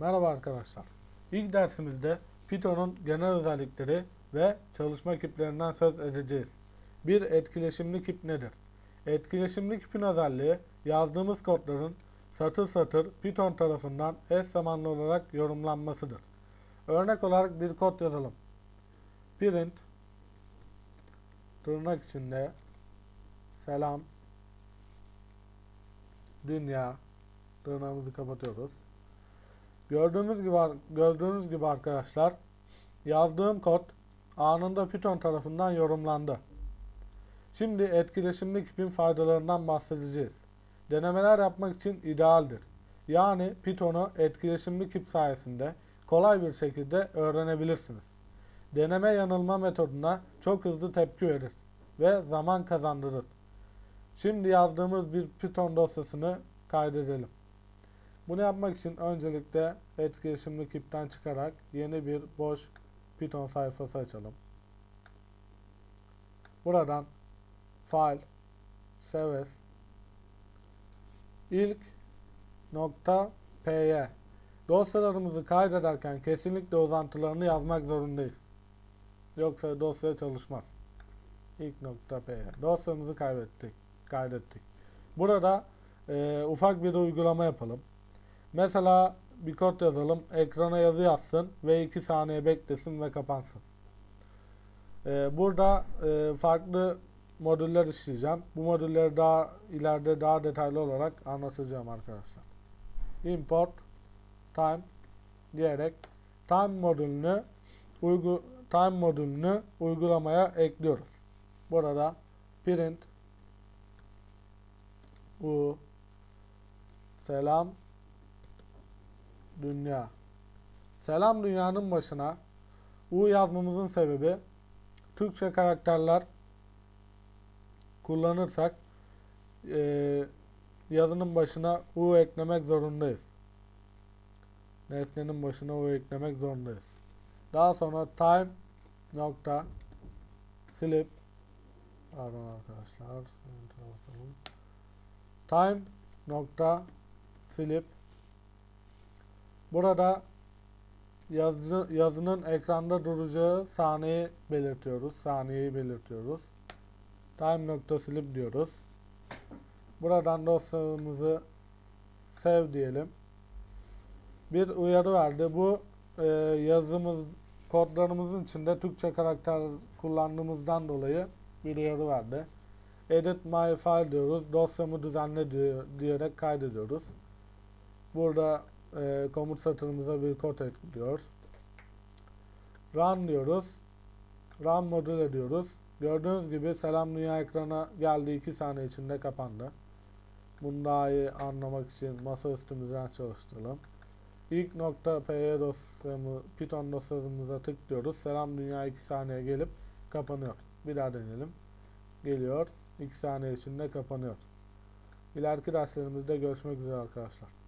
Merhaba arkadaşlar. İlk dersimizde Python'un genel özellikleri ve çalışma kiplerinden söz edeceğiz. Bir etkileşimli kip nedir? Etkileşimli kipin özelliği yazdığımız kodların satır satır Python tarafından eş zamanlı olarak yorumlanmasıdır. Örnek olarak bir kod yazalım. Print tırnak içinde selam dünya tırnağımızı kapatıyoruz. Gördüğünüz gibi gördüğünüz gibi arkadaşlar yazdığım kod anında Python tarafından yorumlandı. Şimdi etkileşimli kipin faydalarından bahsedeceğiz. Denemeler yapmak için idealdir. Yani Python'u etkileşimli kip sayesinde kolay bir şekilde öğrenebilirsiniz. Deneme yanılma metoduna çok hızlı tepki verir ve zaman kazandırır. Şimdi yazdığımız bir Python dosyasını kaydedelim. Bunu yapmak için öncelikle etkileşimli kipten çıkarak yeni bir boş Python sayfası açalım. Buradan File, Saves, ilk nokta py dosyalarımızı kaydederken kesinlikle uzantılarını yazmak zorundayız. Yoksa dosya çalışmaz. İlk nokta py dosyamızı kaybettik, kaydettik. Burada e, ufak bir uygulama yapalım. Mesela bir kod yazalım, ekrana yazı yazsın ve 2 saniye beklesin ve kapansın. Ee, burada e, farklı modüller işleyeceğim. Bu modülleri daha ileride daha detaylı olarak anlatacağım arkadaşlar. Import time diyerek time modülünü uygu time modülünü uygulamaya ekliyoruz. Burada print u selam dünya. Selam dünyanın başına U yazmamızın sebebi Türkçe karakterler kullanırsak e, yazının başına U eklemek zorundayız. Nesnenin başına U eklemek zorundayız. Daha sonra time nokta slip pardon arkadaşlar time nokta slip Burada yazı, yazının ekranda duracağı saniyeyi belirtiyoruz. Saniyeyi belirtiyoruz. Time nokta slip diyoruz. Buradan dosyamızı sev diyelim. Bir uyarı verdi. Bu e, yazımız kodlarımızın içinde Türkçe karakter kullandığımızdan dolayı bir uyarı verdi. Edit my file diyoruz. Dosyamı düzenle diyor, diyerek kaydediyoruz. Burada e, komut satırımıza bir kod ekliyor. Run diyoruz. Run modül ediyoruz. Gördüğünüz gibi selam dünya ekrana geldi 2 saniye içinde kapandı. Bunu daha iyi anlamak için masa üstümüzden çalıştıralım. İlk nokta py dosyamı, python dosyamıza tıklıyoruz. Selam dünya 2 saniye gelip kapanıyor. Bir daha deneyelim. Geliyor. 2 saniye içinde kapanıyor. İleriki derslerimizde görüşmek üzere arkadaşlar.